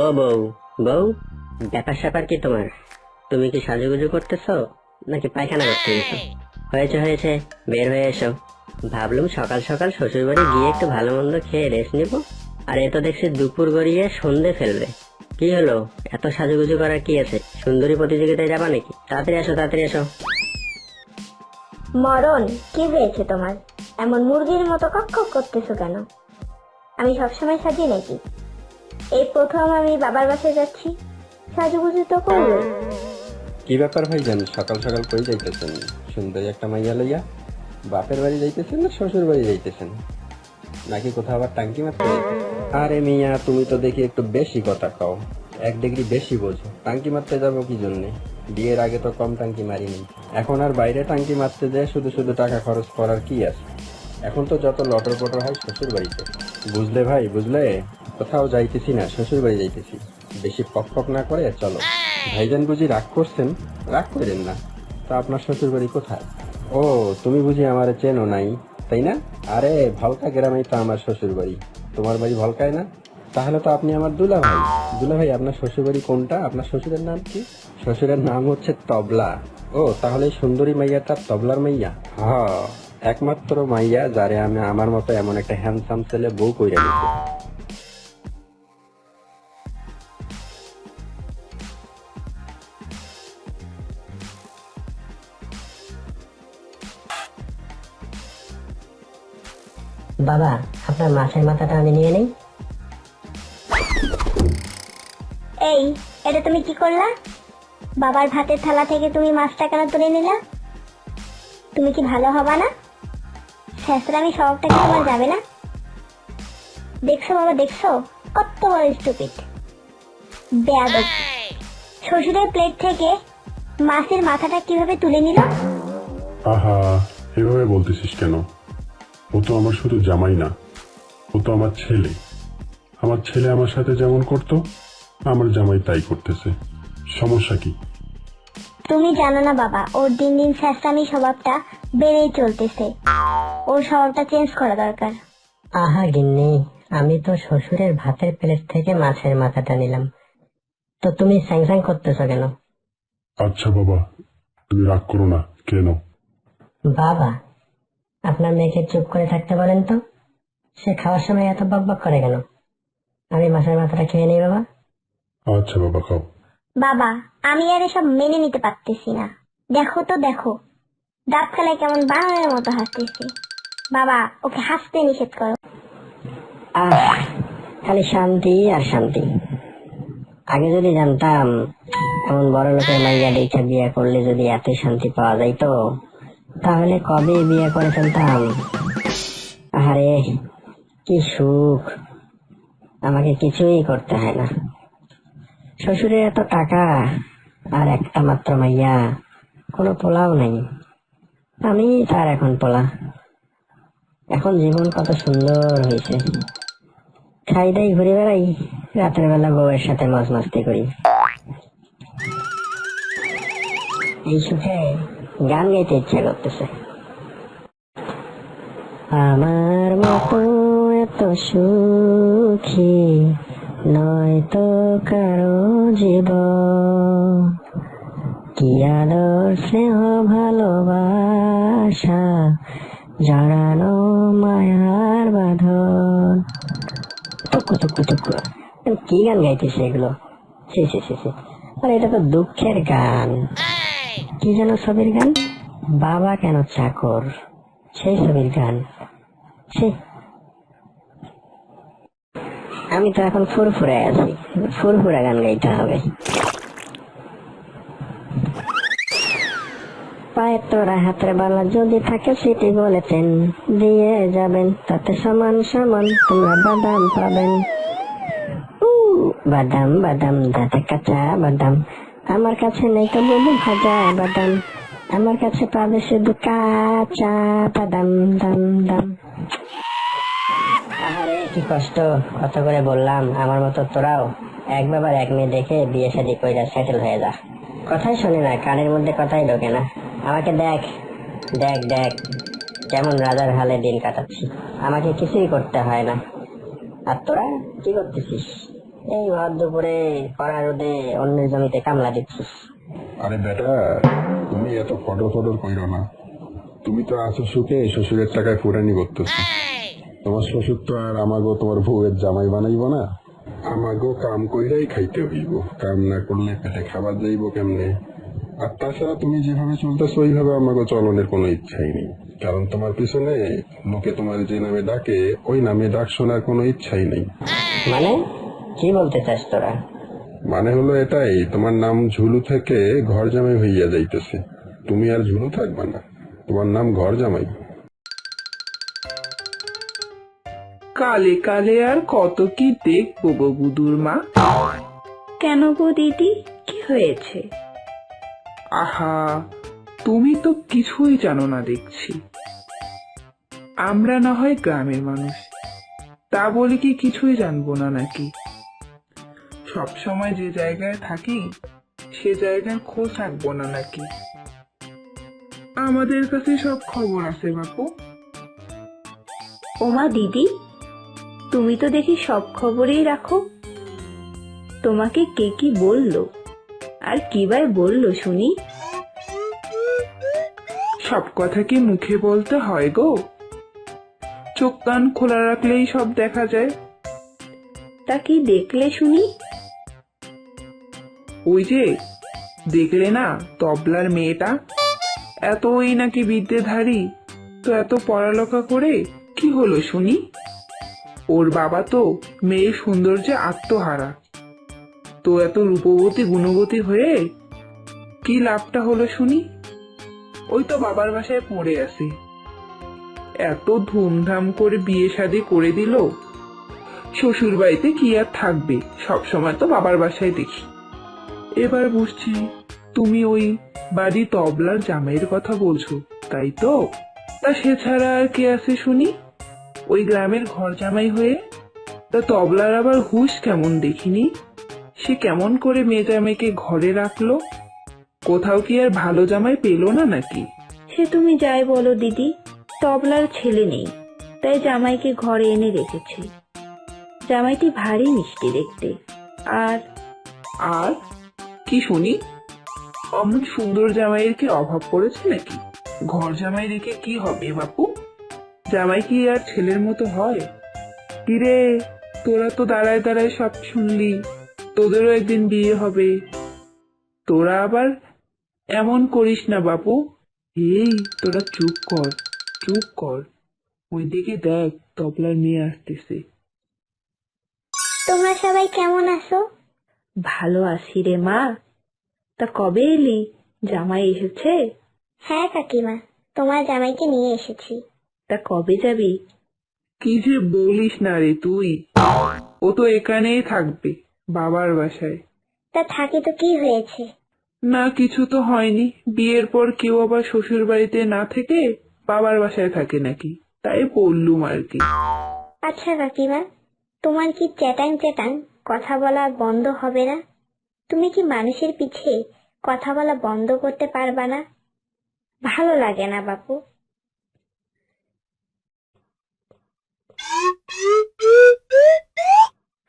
ও বউ। বউ? ব্যাপার স্যাপার কি তোমার? তুমি কি সাজুগুজু করতেছো? নাকি পায়খানা করতে গেছো? হয়েছে হয়েছে। বের হয়ে এসো। ভাবলুম সকাল সকাল শ্বশুর বাড়ি গিয়ে একটু ভালো মন্দ খেয়ে রেস্ট নিবো। আর এ তো দেখছি দুপুর গড়িয়ে সন্ধে ফেলবে। কি হলো? এত সাজুগুজু করার কি আছে? সুন্দরী প্রতিযোগিতায় যাবা নাকি? তাড়াতাড়ি আসো তাড়াতাড়ি আসো মরণ কি হয়েছে তোমার? এমন মুরগির মতো কক কক করতেছো কেন? আমি সবসময় সাজি নাকি? এই প্রথম আমি বাবার বাসায় যাচ্ছি। সাজুগুজু তো করব। কি ব্যাপার ভাইজান সকাল সকাল কই যাইতেছেন? সুন্দরী একটা মাইয়া লইয়া বাপের বাড়ি যাইতেছেন না শ্বশুর বাড়ি যাইতেছেন? নাকি কোথাও আবার টাঙ্কি মারতে আরে মিয়া, তুমি তো দেখি একটু বেশি কথা কও। এক ডিগ্রি বেশি বোঝো। টাঙ্কি মারতে যাব কি জন্যে? বিয়ের আগে তো কম টাঙ্কি মারিনি। এখন আর বাইরে টাঙ্কি মারতে যায়, শুধু শুধু টাকা খরচ করার কি আছে? এখন তো যত লটর পটর হয় শ্বশুর বাড়িতে। বুঝলে ভাই, বুঝলে? কোথাও যাইতেছি না, শ্বশুর বাড়ি যাইতেছি। বেশি পক পক না করে চলো। ভাইজান বুঝি রাগ করছেন? রাগ করেন না। তা আপনার শ্বশুর বাড়ি কোথায়? ও, তুমি বুঝি আমার চেনো নাই, তাই না? আরে, ভলকা গ্রামেই তো আমার শ্বশুর বাড়ি। তোমার বাড়ি ভলকায় না? তাহলে তো আপনি আমার দুলা ভাই দুলা ভাই আপনার শ্বশুর বাড়ি কোনটা? আপনার শ্বশুরের নাম কি? শ্বশুরের নাম হচ্ছে তবলা। ও, তাহলে সুন্দরী মাইয়াটা তবলার মাইয়া? হ, একমাত্র মাইয়া যারে আমি আমার মতো এমন একটা হ্যান্ডসাম ছেলে বউ কইরা বাবা আপনার মাছের মাথাটা আমি নিয়ে নেই। এই এটা তুমি কি করলা? বাবার ভাতের থালা থেকে তুমি মাছটা কেন তুলে নিলা? তুমি কি ভালো হবা না? আমি স্বভাবটা কি তোমার যাবে না? দেখছ বাবা দেখছ? কত বড় স্টুপিড বেয়াদব। শ্বশুরের প্লেট থেকে মাছের মাথাটা কীভাবে তুলে নিল? আহা এভাবে বলতেছিস কেন? ও তো আমার শুধু জামাই না ও তো আমার ছেলে। আমার ছেলে আমার সাথে যেমন করতো আমার জামাই তাই করতেছে। সমস্যা কি? তুমি জানো না বাবা ওর দিন দিন স্যাস্তামি স্বভাবটা বেড়েই চলতেছে। ওর স্বভাবটা চেঞ্জ করা দরকার। আহা গিন্নি আমি তো শ্বশুরের ভাতের প্লেট থেকে মাছের মাথাটা নিলাম। তো তুমি স্যাং স্যাং করতেছো কেন? আচ্ছা বাবা তুমি রাগ করো না কেন? বাবা আপনার মেয়েকে চুপ করে থাকতে বলেন তো? সে খাওয়ার সময় এত বক বক করে কেন? আমি মাছের মাথাটা খেয়ে নিই বাবা। আচ্ছা বাবা খাও। বাবা আমি আর এসব মেনে নিতে পারতেছি না। দেখো তো দেখো। দাঁত খেলায় কেমন বাংলার মতো হাসতেছে। বাবা ওকে হাসতে নিষেধ করো। আহ খালি শান্তি আর শান্তি। আগে যদি জানতাম এমন বড় লোকের মাইয়া দেখে বিয়ে করলে যদি এত শান্তি পাওয়া যাইতো। তাহলে কবে বিয়ে করে ফেলতাম? আরে কি সুখ। আমাকে কিছুই করতে হয় না। শ্বশুরের এত টাকা, আর একটা মাত্র মাইয়া, কোনো পোলাও নেই। আমি তার এখন পোলা। এখন জীবন কত সুন্দর হয়েছে। খাই দাই, ঘুরে বেড়াই, রাতের বেলা বউয়ের সাথে মাছ মাস্তি করি। এই সুখে গান গাইতে ইচ্ছা করতেছে। আমার মতো এত সুখী নয় তো কারও জীব কি আদর স্নেহ ভালোবাসা জড়ানো মায়ার বাঁধন। টুকু টুকু টুকু। কি গান গাইতেছে এগুলো? সে সে সে আরে, এটা তো দুঃখের গান। কি যেন ছবির গান? বাবা কেন চাকর? সেই ছবির গান। সে আমি তো এখন ফুরফুরে আছি। ফুরফুরা গান গাইতে হবে। পায়ের তোরা হাতের বালা যদি থাকে সেটি বলেছেন দিয়ে যাবেন তাতে সমান সমান তোমরা বাদাম পাবেন। বাদাম বাদাম দাদা কাঁচা বাদাম। আমার কাছে নেই তো বলব ভাজা বাদাম। আমার কাছে পাবে শুধু কাঁচা বাদাম, দাম দাম। আরে কি কষ্ট, কত করে বললাম, আমার মতো তোরাও। এক বাবার এক মেয়ে দেখে বিয়ে শাদী কইরা সেটেল হয়ে যা। কথাই শোনে না, কানের মধ্যে কথাই ঢোকে না। আমাকে দেখ দেখ দেখ, কেমন রাজার হালে দিন কাটাচ্ছি। আমাকে কিছুই করতে হয় না। আর তোরা কি করতেছিস? এই ভর দুপুরে কড়া রোদে অন্যের জমিতে কামলা দিচ্ছিস। আরে বেটা তুমি এত ফটর ফটর কইরো না। তুমি তো আছো সুখে শ্বশুরের টাকায় ফুরানি করতেছো। তোমার শ্বশুর তো আর আমাগো তোমার বউয়ের জামাই বানাইবো না। আমাগো কাম কইরাই খাইতে হইব। কাম না করলে পেটে খাবার যাইব কেমনে? আর তাছাড়া তুমি যেভাবে চলতেছো ওইভাবে আমাগো চলনের কোনো ইচ্ছাই নেই। কারণ তোমার পিছনে লোকে তোমার যে নামে ডাকে ওই নামে ডাক শোনার কোনো ইচ্ছাই নেই। মানে? কি বলতে চাস তোরা? মানে হলো এটাই তোমার নাম ঝুলু থেকে ঘর জামাই হইয়া যাইতেছে। তুমি আর ঝুলু থাকবা না তোমার নাম ঘর জামাই। কালে কালে আর কত কি দেখব গো বুদুর মা। কেন গো দিদি? কি হয়েছে? আহা তুমি তো কিছুই জানো না দেখছি। আমরা না হয় গ্রামের মানুষ তা বলে কি কিছুই জানব না নাকি? সব সময় যে জায়গায় থাকি সে জায়গার খোঁজ রাখব না নাকি? আমাদের কাছে সব খবর আছে বাপু। ওমা দিদি তুমি তো দেখি সব খবরেই রাখো। তোমাকে কে কি বলল? আর কিবার বলল শুনি? সব কথা কি মুখে বলতে হয় গো? চোখ কান খোলা রাখলেই সব দেখা যায়। তা কি দেখলে শুনি? ওই যে, দেখলে না তবলার মেয়েটা? এতই নাকি বিদ্যেধারী, তো এত পড়ালেখা করে কি হলো শুনি? ওর বাবা তো মেয়ের সৌন্দর্যে আত্মহারা। তো এত রূপবতী গুণবতী হয়ে কি লাভটা হলো শুনি? ওই তো বাবার বাসায় পড়ে আছে। এত ধুমধাম করে বিয়ে শাদি করে দিল। শ্বশুর বাড়িতে কি আর থাকবে? সব সময় তো বাবার বাসায় দেখি। এবার বুঝছি তুমি ওই বাড়ি তবলার জামাইয়ের কথা বলছো তাই তো? তা সে ছাড়া আর কে আছে শুনি? ওই গ্রামের ঘর জামাই হয়ে? তা তবলার আবার হুশ কেমন দেখিনি? সে কেমন করে মেয়ে জামাইকে ঘরে রাখল? কোথাও কি আর ভালো জামাই পেল না নাকি? সে তুমি যাই বলো দিদি তবলার ছেলে নেই তাই জামাইকে ঘরে এনে রেখেছে। জামাইটি ভারী মিষ্টি দেখতে আর আর? কি শুনি? অমন সুন্দর জামাইয়ের কি অভাব পড়েছে নাকি? ঘর জামাই রেখে কি হবে বাপু? জামাই কি আর ছেলের মতো হয়? কিরে, তোরা তো দাঁড়ায় দাঁড়ায় সব শুনলি, তোদেরও একদিন বিয়ে হবে। তোরা আবার এমন করিস না বাপু। এই, তোরা চুপ কর চুপ কর। ওইদিকে দেখ তবলার মেয়ে আসতেছে। তোমরা সবাই কেমন আছো? ভালো আছি রে মা। তা কবে এলি? জামাই এসেছে? হ্যাঁ কাকিমা তোমার জামাইকে নিয়ে এসেছি। তা কবে যাবি? কি যে বলিস না রে তুই। ও তো এখানেই থাকবে বাবার বাসায়। তা থাকে তো কি হয়েছে? না কিছু তো হয়নি। বিয়ের পর কেউ আবার শ্বশুর বাড়িতে না থেকে বাবার বাসায় থাকে নাকি? তাই বললুম আর কি। আচ্ছা কাকিমা তোমার কি চ্যাটাং চ্যাটাং কথা বলা বন্ধ হবে না? তুমি কি মানুষের পিছে কথা বলা বন্ধ করতে পারবা না? ভালো লাগে না বাপু।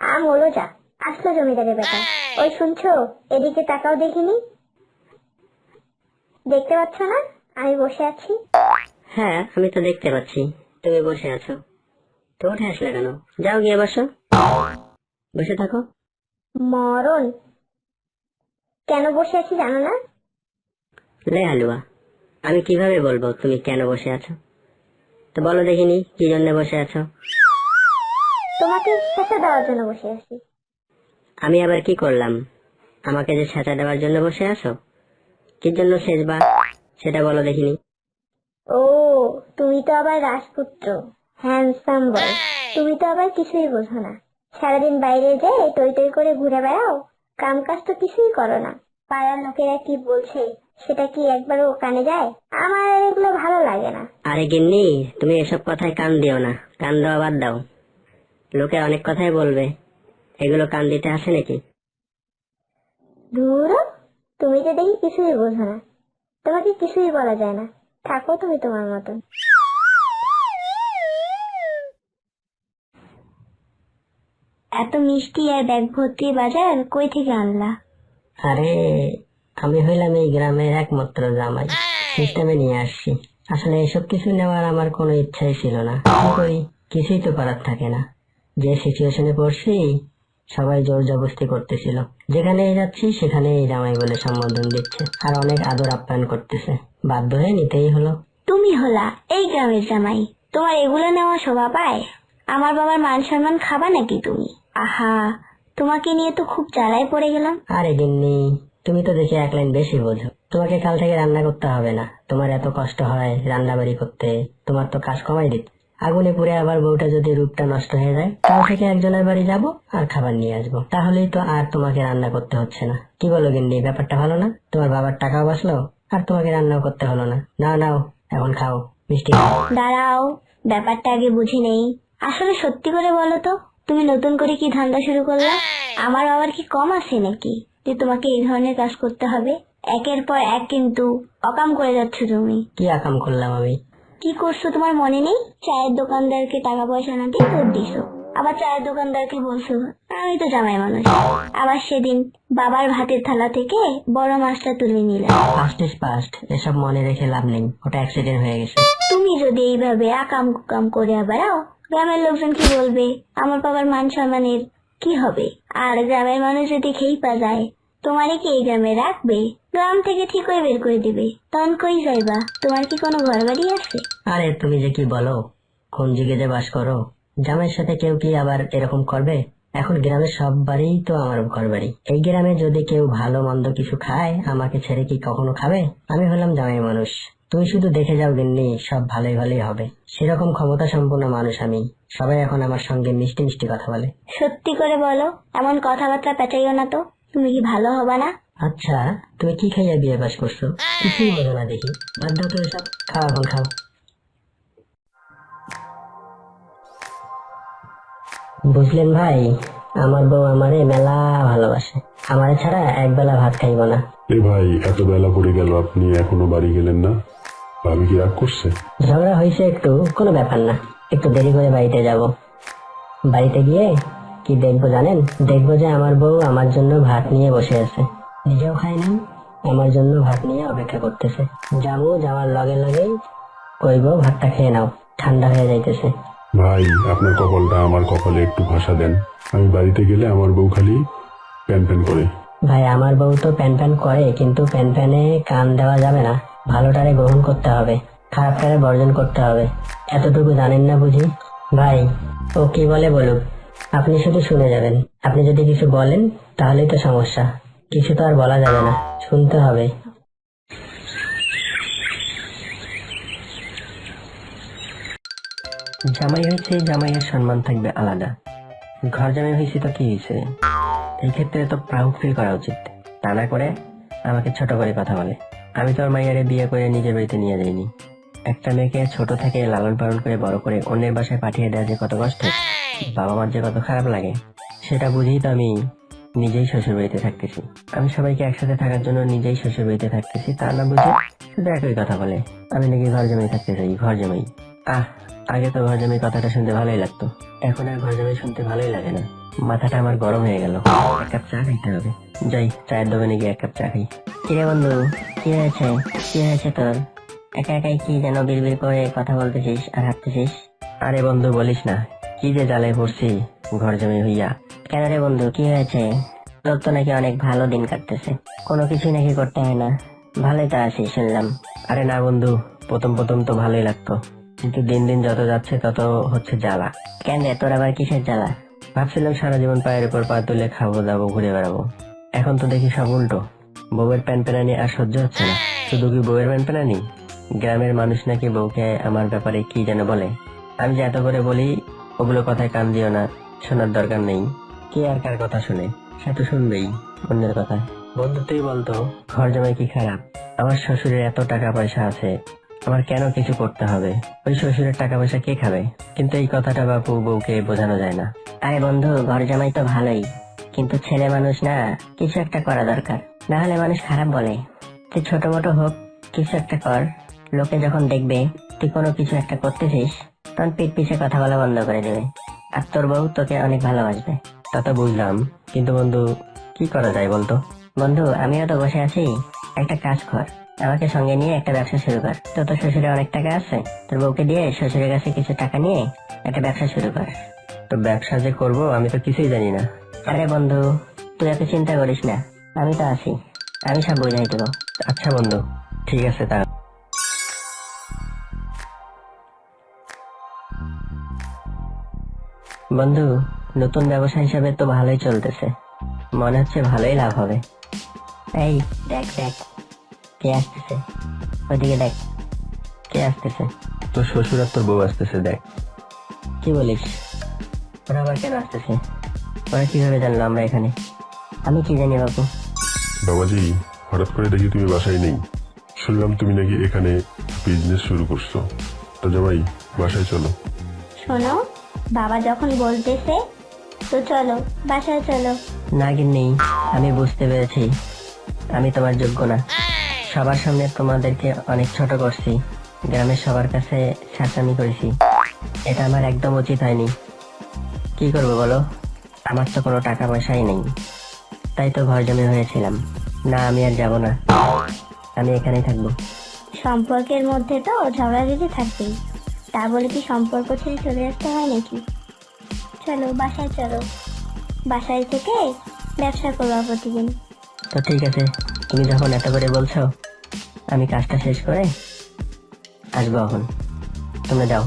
আম হলো যা, আসলো জমিদারের বেটা। ওই শুনছো? এদিকে তাকাও দেখিনি? দেখতে পাচ্ছ না? আমি বসে আছি। হ্যাঁ আমি তো দেখতে পাচ্ছি। তুমি বসে আছো। তো উঠে আসলে কেন? যাও গিয়ে বসো। বসে থাকো। মরণ। কেন বসে আছি জানো না? লে হালুয়া আমি কীভাবে বলব তুমি কেন বসে আছো? তো বলো দেখিনি কি জন্য বসে আছো? তোমাকে ছেঁচা দেওয়ার জন্য বসে আছি। আমি আবার কি করলাম? আমাকে যে ছাঁচা দেওয়ার জন্য বসে আছো? কি জন্য শেষবার সেটা বলো দেখিনি। ও তুমি তো আবার রাজপুত্র হ্যান্ডসাম বয় তুমি তো আবার কিছুই বোঝো না। সারাদিন বাইরে যেয়ে টই টই করে ঘুরে বেড়াও? কাম কাজ তো কিছুই করো না। পাড়ার লোকেরা কি বলছে? সেটা কি একবারও কানে যায়? আমার আর এগুলো ভালো লাগে না। আরে গিন্নি তুমি এসব কথায় কান দিও না। কান দেওয়া বাদ দাও। লোকে অনেক কথাই বলবে। এগুলো কান দিতে আসে নাকি? ধুর তুমি তো দেখি কিছুই বোঝো না। তোমাকে কিছুই বলা যায় না। থাকো তুমি তোমার মতন। এত মিষ্টি আর ব্যাগ ভর্তি বাজার কই থেকে আনলা? আরে আমি হইলাম এই গ্রামের একমাত্র জামাই। সিস্টেমে নিয়ে আসছি। আসলে এসব কিছু নেওয়ার আমার কোনো ইচ্ছাই ছিল না। কি করি কিছুই তো করার থাকে না। যে সিচুয়েশনে পড়ছি সবাই জোর জবস্তি করতেছিল। যেখানেই যাচ্ছি সেখানেই জামাই বলে সম্বোধন দিচ্ছে। আর অনেক আদর আপ্যায়ন করতেছে। বাধ্য হয়ে নিতেই হলো। তুমি হলা এই গ্রামের জামাই। তোমার এগুলো নেওয়া শোভা পায়? আমার বাবার মান সম্মান খাবা নাকি তুমি? আহা তোমাকে নিয়ে তো খুব জ্বালায় পড়ে গেলাম। আরে গিন্নি তুমি তো দেখি এক লাইন বেশি বোঝো। তোমাকে কাল থেকে রান্না করতে হবে না। তোমার এত কষ্ট হয় রান্না বাড়ি করতে তোমার তো কাজ কমাই দিত। আগুনে পুড়ে আবার বউটা যদি রূপটা নষ্ট হয়ে যায় কাল থেকে একজনের বাড়ি যাব আর খাবার নিয়ে আসব। তাহলেই তো আর তোমাকে রান্না করতে হচ্ছে না। কি বলো গিন্নি ব্যাপারটা ভালো না? তোমার বাবার টাকাও বাঁচলো আর তোমাকে রান্নাও করতে হলো না। নাও নাও এখন খাও মিষ্টি দাঁড়াও ব্যাপারটা আগে বুঝি নেই। আসলে সত্যি করে বলো তো তুমি নতুন করে কি ধান্দা শুরু করলে? আমার বাবার কি কম আছে নাকি যে তোমাকে এই ধরনের কাজ করতে হবে? একের পর এক কিন্তু অকাম করে যাচ্ছ তুমি। কি আকাম করলাম আমি? কি করছ তোমার মনে নেই? চায়ের দোকানদারকে টাকা পয়সা না দিয়ে তোর দিছো। আবার চায়ের দোকানদারকে বলছো আমি তো জামাই মানুষ। আবার সেদিন বাবার ভাতের থালা থেকে বড় মাছটা তুলে নিলাম পাস্ট ইজ পাস্ট এসব মনে রেখে লাভ নেই ওটা অ্যাক্সিডেন্ট হয়ে গেছে। তুমি যদি এইভাবে আকাম কুকাম করে বেড়াও গ্রামের লোকজন কি বলবে? আমার বাবার মান সম্মানের কি হবে? আর গ্রামের মানুষ যদি খেই পা যায়, তোমারে কি এই গ্রামে রাখবে? গ্রাম থেকে ঠিকই বের করে দিবে। তখন কই যাইবা? তোমার কি কোনো ঘর বাড়ি আছে? আরে, তুমি যে কি বলো? কোন যুগে যে বাস করো? জামাইয়ের সাথে কেউ কি আবার এরকম করবে? এখন গ্রামের সব বাড়ি তো আমার ঘর বাড়ি এই গ্রামে যদি কেউ ভালো মন্দ কিছু খায়, আমাকে ছেড়ে কি কখনো খাবে? আমি হলাম জামাই মানুষ। তুমি শুধু দেখে যাও গিন্নি সব ভালোই ভালোই হবে। সেরকম ক্ষমতা সম্পন্ন মানুষ আমি। সবাই এখন আমার সঙ্গে মিষ্টি মিষ্টি কথা বলে। সত্যি করে বলো এমন কথাবার্তা পেঁচাইও না তো। তুমি কি ভালো হবা না? আচ্ছা তুমি কি খাইয়া বিয়ে বাস করছ কিছুই বোঝো না দেখি। বাদ দাও তো এসব। খাও এখন খাও। বুঝলেন ভাই আমার বউ আমারে মেলা ভালোবাসে। আমারে ছাড়া একবেলা ভাত খাইব না। এ ভাই এত বেলা পড়ে গেল আপনি এখনও বাড়ি গেলেন না? ভাবি কি রাগ করছে? ঝগড়া হয়েছে একটু কোনো ব্যাপার না। একটু দেরি করে বাড়িতে যাব। বাড়িতে গিয়ে কি দেখব জানেন? দেখব যে আমার বউ আমার জন্য ভাত নিয়ে বসে আছে। নিজেও খাই না আমার জন্য ভাত নিয়ে অপেক্ষা করতেছে। যাব যাওয়ার লগে লগেই কইব ভাতটা খেয়ে নাও। ঠান্ডা হয়ে যাইতেছে। ভাই আপনার কপালটা আমার কপালে একটু ভাষা দেন। আমি বাড়িতে গেলে আমার বউ খালি প্যান প্যান করে। ভাই আমার বউ তো প্যান প্যান করে কিন্তু প্যান প্যানে কান দেওয়া যাবে না। ভালোটারে গ্রহণ করতে হবে, খারাপটারে বর্জন করতে হবে। এতটুকু জানেন না বুঝি? ভাই, ও কি বলে বলুক? আপনি শুধু শুনে যাবেন। আপনি যদি কিছু বলেন, তাহলেই তো সমস্যা। কিছু তো আর বলা যাবে না, শুনতে হবে। জামাই হয়েছে, জামাইয়ের সম্মান থাকবে আলাদা। ঘর জামাই হয়েছে তো কি হয়েছে? এই ক্ষেত্রে তো প্রাউড ফিল করা উচিত। তা না করে আমাকে ছোট করে কথা বলে। আমি তো আর মাইয়ারে বিয়ে করে নিজের বাড়িতে নিয়ে যাইনি। একটা মেয়েকে ছোট থেকে লালন পালন করে বড় করে অন্যের বাসায় পাঠিয়ে দেওয়া যে কত কষ্ট, বাবা মার যে কত খারাপ লাগে, সেটা বুঝেই তো আমি নিজেই শ্বশুর বাড়িতে থাকতেছি। আমি সবাইকে একসাথে থাকার জন্য নিজেই শ্বশুর বাড়িতে থাকতেছি, তা না বুঝে শুধু একই কথা বলে। আমি নাকি ঘর জমাই থাকতে চাই, ঘর জমাই আহ, আগে তো ঘর জমাই কথাটা শুনতে ভালোই লাগতো। এখন আর ঘর জমাই শুনতে ভালোই লাগে না। মাথাটা আমার গরম হয়ে গেল। এক কাপ চা খাইতে হবে। যাই, চায়ের দোকানে গিয়ে এক কাপ চা খাই। কিরে বন্ধু, কি হয়েছে? কি হয়েছে তোর? একা একাই কি যেন বিড়বিড় করে কথা বলতেছিস আর হাঁটতেছিস? আরে বন্ধু, বলিস না। কি যে জ্বালায় পড়ছি ঘর জমি হইয়া। কেন রে বন্ধু, কি হয়েছে? তোর তো নাকি অনেক ভালো দিন কাটতেছে। কোনো কিছুই নাকি করতে হয় না। ভালোই তো আছিস শুনলাম। আরে না বন্ধু, প্রথম প্রথম তো ভালোই লাগতো। কিন্তু দিন দিন যত যাচ্ছে তত হচ্ছে জ্বালা। কেন রে, তোর আবার কিসের জ্বালা? ভাবছিলাম সারা জীবন পায়ের উপর পা তুলে খাব দাবো ঘুরে বেড়াবো। এখন তো দেখি সব উল্টো। বউয়ের প্যান প্যানানি আর সহ্য হচ্ছে না। শুধু কি বউয়ের প্যান প্যানানি গ্রামের মানুষ নাকি বউকে আমার ব্যাপারে কি যেন বলে? আমি যে এত করে বলি, ওগুলো কথায় কান দিও না, শোনার দরকার নেই। কে আর কার কথা শুনে? সে তো শুনবেই, অন্যের কথা বন্ধু তুই বলতো, ঘর জামাই কি খারাপ? আমার শ্বশুরের এত টাকা পয়সা আছে, আমার কেন কিছু করতে হবে? ওই শ্বশুরের টাকা পয়সা কে খাবে? কিন্তু এই কথাটা বাপু বউকে বোঝানো যায় না। আরে বন্ধু ঘর জামাই তো ভালোই। কিন্তু ছেলে মানুষ না কিছু একটা করা দরকার। না হলে মানুষ খারাপ বলে। তুই ছোট মোটো হোক কিছু একটা কর। লোকে যখন দেখবে তুই কোনো কিছু একটা করতেছিস তখন পিঠ পিছে কথা বলা বন্ধ করে দেবে। আর তোর বউ তোকে অনেক ভালোবাসবে। তা তো বুঝলাম। কিন্তু বন্ধু কি করা যায় বলতো? বন্ধু আমিও তো বসে আছি। একটা কাজ কর। আমাকে সঙ্গে নিয়ে একটা ব্যবসা শুরু কর। তো তোর শ্বশুরে অনেক টাকা আছে। তোর বউকে দিয়ে শ্বশুরের কাছে কিছু টাকা নিয়ে একটা ব্যবসা শুরু কর। তো ব্যবসা যে করব আমি তো কিছুই জানি না। আরে বন্ধু তুই এত চিন্তা করিস না। আমি তো আছি। আমি সব বুঝাই দেবো। আচ্ছা বন্ধু ঠিক আছে তা বন্ধু নতুন ব্যবসা হিসাবে তো ভালোই চলতেছে। মনে হচ্ছে ভালোই লাভ হবে। এই দেখ দেখ। কে আসতেছে? ওইদিকে দেখ। কে আসতেছে? তোর শ্বশুর আর তোর বউ আসতেছে দেখ। কি বলিস? ওরা আবার কেন আসতেছে ওরা কীভাবে জানলো আমরা এখানে? আমি কি জানি বাবু বাবাজি হঠাৎ করে দেখি তুমি বাসায় নেই। শুনলাম তুমি নাকি এখানে বিজনেস শুরু করছ। তো জামাই বাসায় চলো। শোনো বাবা যখন বলতেছে তো চলো বাসায় চলো। না নেই আমি বুঝতে পেরেছি। আমি তোমার যোগ্য না। সবার সামনে তোমাদেরকে অনেক ছোট করছি। গ্রামের সবার কাছে শাসানি করেছি। এটা আমার একদম উচিত হয়নি। কি করব বলো? আমার তো কোনো টাকা পয়সাই নেই। তাই তো ঘর জমি হয়েছিলাম। না আমি আর যাব না। আমি এখানেই থাকব। সম্পর্কের মধ্যে তো ঝগড়াঝাটি থাকবেই তা বলে কি সম্পর্ক ছেড়ে চলে আসতে হয় নাকি? চলো বাসায় চলো। বাসায় থেকে ব্যবসা করব প্রতিদিন। তো ঠিক আছে তুমি যখন এত করে বলছো আমি কাজটা শেষ করে আসব এখন। তোমরা যাও।